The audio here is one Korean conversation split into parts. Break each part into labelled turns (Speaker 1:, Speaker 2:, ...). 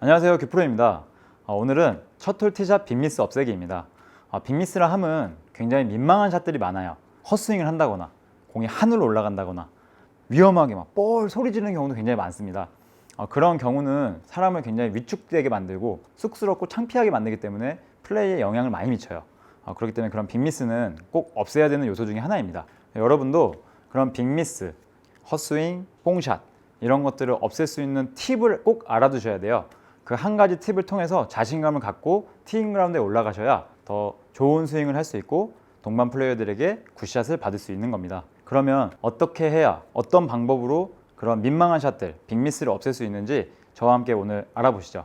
Speaker 1: 안녕하세요 규프로입니다. 어, 오늘은 첫홀 티샷 빅미스 없애기입니다. 어, 빅미스라 함은 굉장히 민망한 샷들이 많아요. 헛스윙을 한다거나 공이 하늘로 올라간다거나 위험하게 막뻘 소리 지르는 경우도 굉장히 많습니다. 어, 그런 경우는 사람을 굉장히 위축되게 만들고 쑥스럽고 창피하게 만들기 때문에 플레이에 영향을 많이 미쳐요. 어, 그렇기 때문에 그런 빅미스는 꼭 없애야 되는 요소 중에 하나입니다. 여러분도 그런 빅미스, 헛스윙, 뽕샷 이런 것들을 없앨 수 있는 팁을 꼭 알아두셔야 돼요. 그 한 가지 팁을 통해서 자신감을 갖고 티잉 그라운드에 올라가셔야 더 좋은 스윙을 할 수 있고 동반 플레이어들에게 굿샷을 받을 수 있는 겁니다. 그러면 어떻게 해야 어떤 방법으로 그런 민망한 샷들, 빅미스를 없앨 수 있는지 저와 함께 오늘 알아보시죠.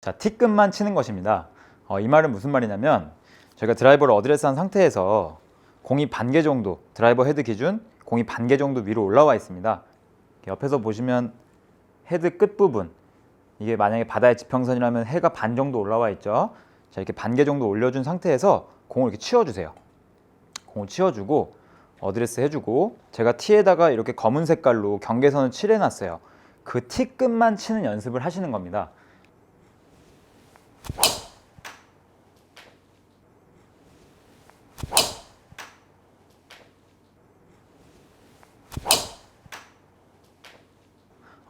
Speaker 1: 자, 티끝만 치는 것입니다. 어, 이 말은 무슨 말이냐면 저희가 드라이버를 어드레스한 상태에서 공이 반 개 정도 드라이버 헤드 기준 공이 반 개 정도 위로 올라와 있습니다. 옆에서 보시면 헤드 끝 부분 이게 만약에 바다의 지평선이라면 해가 반 정도 올라와 있죠. 자 이렇게 반 개 정도 올려준 상태에서 공을 이렇게 치워주세요. 공을 치워주고 어드레스 해주고 제가 티에다가 이렇게 검은 색깔로 경계선을 칠해놨어요. 그 티 끝만 치는 연습을 하시는 겁니다.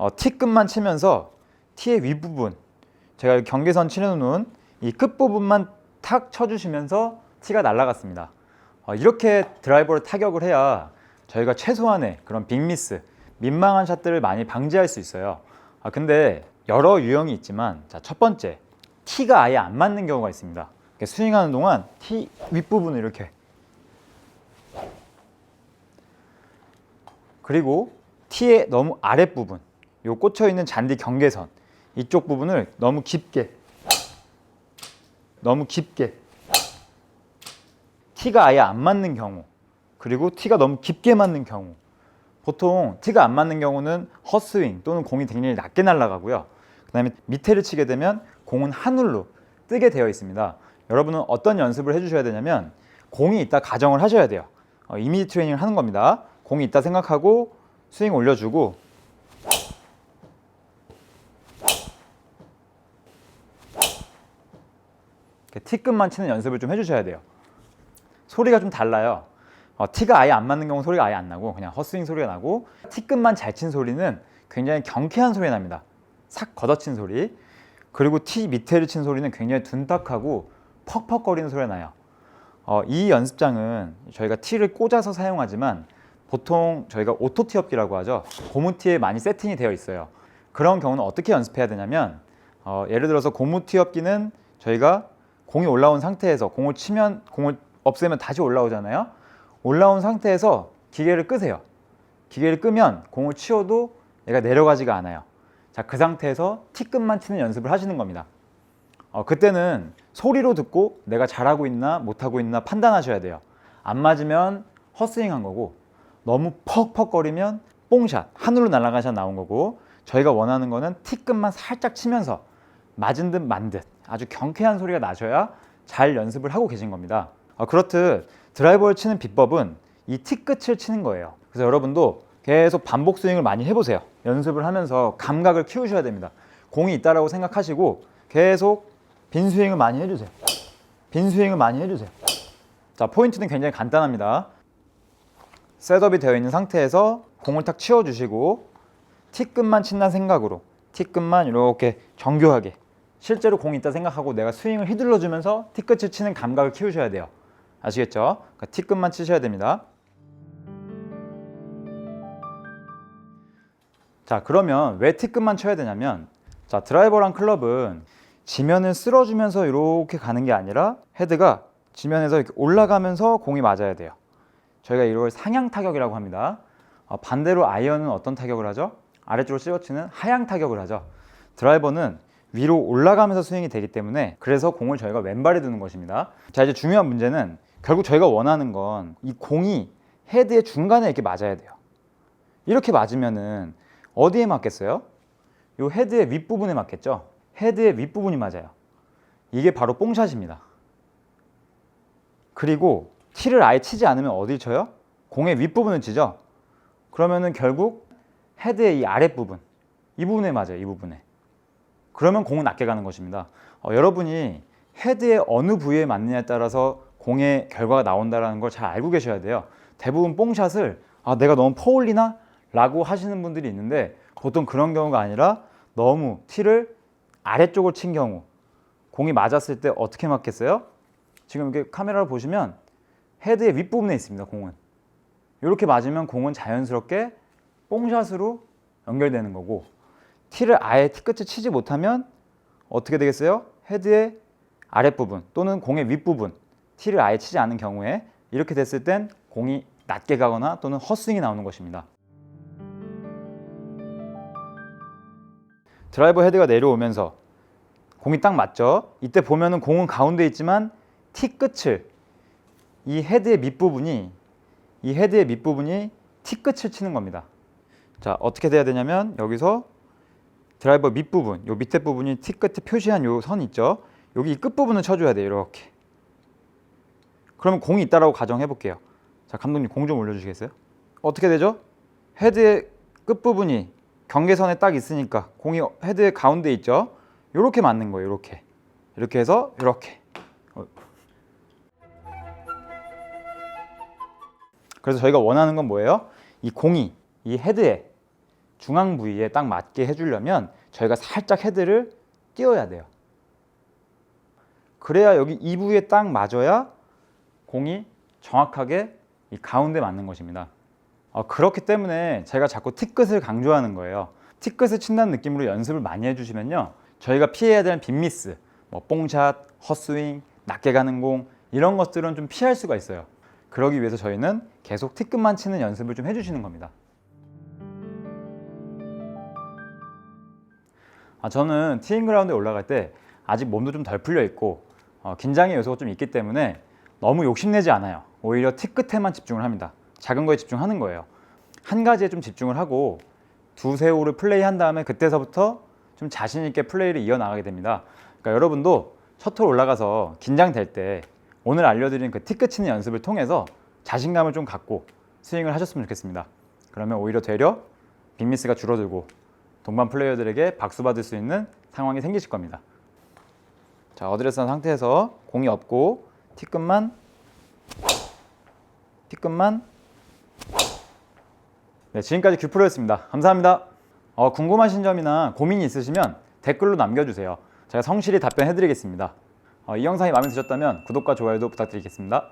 Speaker 1: 어, 티 끝만 치면서 티의 윗부분 제가 경계선 칠해놓은 이 끝부분만 탁 쳐주시면서 티가 날아갔습니다. 어, 이렇게 드라이버를 타격을 해야 저희가 최소한의 그런 빅미스, 민망한 샷들을 많이 방지할 수 있어요. 아, 근데 여러 유형이 있지만 자, 첫 번째 티가 아예 안 맞는 경우가 있습니다. 스윙하는 동안 티 윗부분을 이렇게 그리고 티의 너무 아랫부분 요 꽂혀 있는 잔디 경계선. 이쪽 부분을 너무 깊게 너무 깊게. 티가 아예 안 맞는 경우 그리고 티가 너무 깊게 맞는 경우. 보통 티가 안 맞는 경우는 헛스윙 또는 공이 굉장히 낮게 날아가고요. 그 다음에 밑에를 치게 되면 공은 하늘로 뜨게 되어 있습니다. 여러분은 어떤 연습을 해주셔야 되냐면 공이 있다 가정을 하셔야 돼요. 어, 이미지 트레이닝을 하는 겁니다. 공이 있다 생각하고 스윙 올려주고 티끝만 치는 연습을 좀 해주셔야 돼요. 소리가 좀 달라요. 어, 티가 아예 안 맞는 경우 소리가 아예 안 나고 그냥 헛스윙 소리가 나고 티끝만 잘 친 소리는 굉장히 경쾌한 소리 납니다. 싹 걷어친 소리. 그리고 티 밑에를 친 소리는 굉장히 둔탁하고 퍽퍽거리는 소리가 나요. 어, 이 연습장은 저희가 티를 꽂아서 사용하지만 보통 저희가 오토 티 업기라고 하죠. 고무 티에 많이 세팅이 되어 있어요. 그런 경우는 어떻게 연습해야 되냐면 어, 예를 들어서 고무 티 업기는 저희가 공이 올라온 상태에서 공을 치면 공을 없애면 다시 올라오잖아요. 올라온 상태에서 기계를 끄세요. 기계를 끄면 공을 치워도 얘가 내려가지가 않아요. 자, 그 상태에서 티끝만 치는 연습을 하시는 겁니다. 어, 그때는 소리로 듣고 내가 잘하고 있나 못하고 있나 판단하셔야 돼요. 안 맞으면 헛스윙 한 거고 너무 퍽퍽거리면 뽕샷, 하늘로 날아간 샷 나온 거고 저희가 원하는 거는 티끝만 살짝 치면서 맞은 듯 만 듯 아주 경쾌한 소리가 나셔야 잘 연습을 하고 계신 겁니다. 어, 그렇듯 드라이버를 치는 비법은 이 티끝을 치는 거예요. 그래서 여러분도 계속 반복 스윙을 많이 해보세요. 연습을 하면서 감각을 키우셔야 됩니다. 공이 있다라고 생각하시고 계속 빈 스윙을 많이 해주세요. 빈 스윙을 많이 해주세요. 자, 포인트는 굉장히 간단합니다. 셋업이 되어 있는 상태에서 공을 탁 치워주시고 티끝만 친다는 생각으로 티끝만 이렇게 정교하게 실제로 공이 있다 생각하고 내가 스윙을 휘둘러 주면서 티끝을 치는 감각을 키우셔야 돼요. 아시겠죠? 그러니까 티끝만 치셔야 됩니다. 자, 그러면 왜 티끝만 쳐야 되냐면 자, 드라이버랑 클럽은 지면을 쓸어주면서 이렇게 가는 게 아니라 헤드가 지면에서 이렇게 올라가면서 공이 맞아야 돼요. 저희가 이걸 상향 타격이라고 합니다. 어, 반대로 아이언은 어떤 타격을 하죠? 아래쪽으로 찍어치는 하향 타격을 하죠. 드라이버는 위로 올라가면서 스윙이 되기 때문에 그래서 공을 저희가 왼발에 두는 것입니다. 자 이제 중요한 문제는 결국 저희가 원하는 건 이 공이 헤드의 중간에 이렇게 맞아야 돼요. 이렇게 맞으면은 어디에 맞겠어요? 이 헤드의 윗부분에 맞겠죠? 헤드의 윗부분이 맞아요. 이게 바로 뽕샷입니다. 그리고 티를 아예 치지 않으면 어디 쳐요? 공의 윗부분을 치죠. 그러면은 결국 헤드의 이 아랫부분, 이 부분에 맞아요. 이 부분에. 그러면 공은 낮게 가는 것입니다. 어, 여러분이 헤드의 어느 부위에 맞느냐에 따라서 공의 결과가 나온다는 걸 잘 알고 계셔야 돼요. 대부분 뽕샷을 아, 내가 너무 퍼올리나? 라고 하시는 분들이 있는데 보통 그런 경우가 아니라 너무 티를 아래쪽을 친 경우 공이 맞았을 때 어떻게 맞겠어요? 지금 이렇게 카메라를 보시면 헤드의 윗부분에 있습니다. 공은 이렇게 맞으면 공은 자연스럽게 뽕샷으로 연결되는 거고 티를 아예 티 끝에 치지 못하면 어떻게 되겠어요? 헤드의 아랫부분 또는 공의 윗부분 티를 아예 치지 않은 경우에 이렇게 됐을 땐 공이 낮게 가거나 또는 헛스윙이 나오는 것입니다. 드라이버 헤드가 내려오면서 공이 딱 맞죠? 이때 보면은 공은 가운데 있지만 티 끝을 이 헤드의 밑부분이 이 헤드의 밑부분이 티 끝을 치는 겁니다. 자 어떻게 돼야 되냐면 여기서 드라이버 밑부분, 요 밑에 부분이 티 끝에 표시한 요 선 있죠? 여기 이 끝부분을 쳐줘야 돼요. 이렇게. 그러면 공이 있다라고 가정해 볼게요. 자 감독님 공 좀 올려주시겠어요? 어떻게 되죠? 헤드의 끝부분이 경계선에 딱 있으니까 공이 헤드의 가운데 있죠? 이렇게 맞는 거예요. 이렇게. 이렇게 해서 이렇게. 어. 그래서 저희가 원하는 건 뭐예요? 이 공이 이 헤드에 중앙 부위에 딱 맞게 해주려면 저희가 살짝 헤드를 띄워야 돼요. 그래야 여기 이 부위에 딱 맞아야 공이 정확하게 이 가운데 맞는 것입니다. 어, 그렇기 때문에 제가 자꾸 티끝을 강조하는 거예요. 티끝을 친다는 느낌으로 연습을 많이 해주시면요. 저희가 피해야 되는 빅미스, 뭐 뽕샷, 헛스윙, 낮게 가는 공 이런 것들은 좀 피할 수가 있어요. 그러기 위해서 저희는 계속 티끝만 치는 연습을 좀 해주시는 겁니다. 아, 저는 티잉 그라운드에 올라갈 때 아직 몸도 좀 덜 풀려 있고 어, 긴장의 요소가 좀 있기 때문에 너무 욕심내지 않아요. 오히려 티 끝에만 집중을 합니다. 작은 거에 집중하는 거예요. 한 가지에 좀 집중을 하고 두세 홀을 플레이한 다음에 그때서부터 좀 자신 있게 플레이를 이어나가게 됩니다. 그러니까 여러분도 첫홀 올라가서 긴장될 때 오늘 알려드린 그 티 끝 치는 연습을 통해서 자신감을 좀 갖고 스윙을 하셨으면 좋겠습니다. 그러면 오히려 되려 빅미스가 줄어들고 동반 플레이어들에게 박수 받을 수 있는 상황이 생기실 겁니다. 자, 어드레스한 상태에서 공이 없고 티끝만 티끝만 네, 지금까지 규프로였습니다. 감사합니다. 어, 궁금하신 점이나 고민이 있으시면 댓글로 남겨주세요. 제가 성실히 답변해드리겠습니다. 어, 이 영상이 마음에 드셨다면 구독과 좋아요도 부탁드리겠습니다.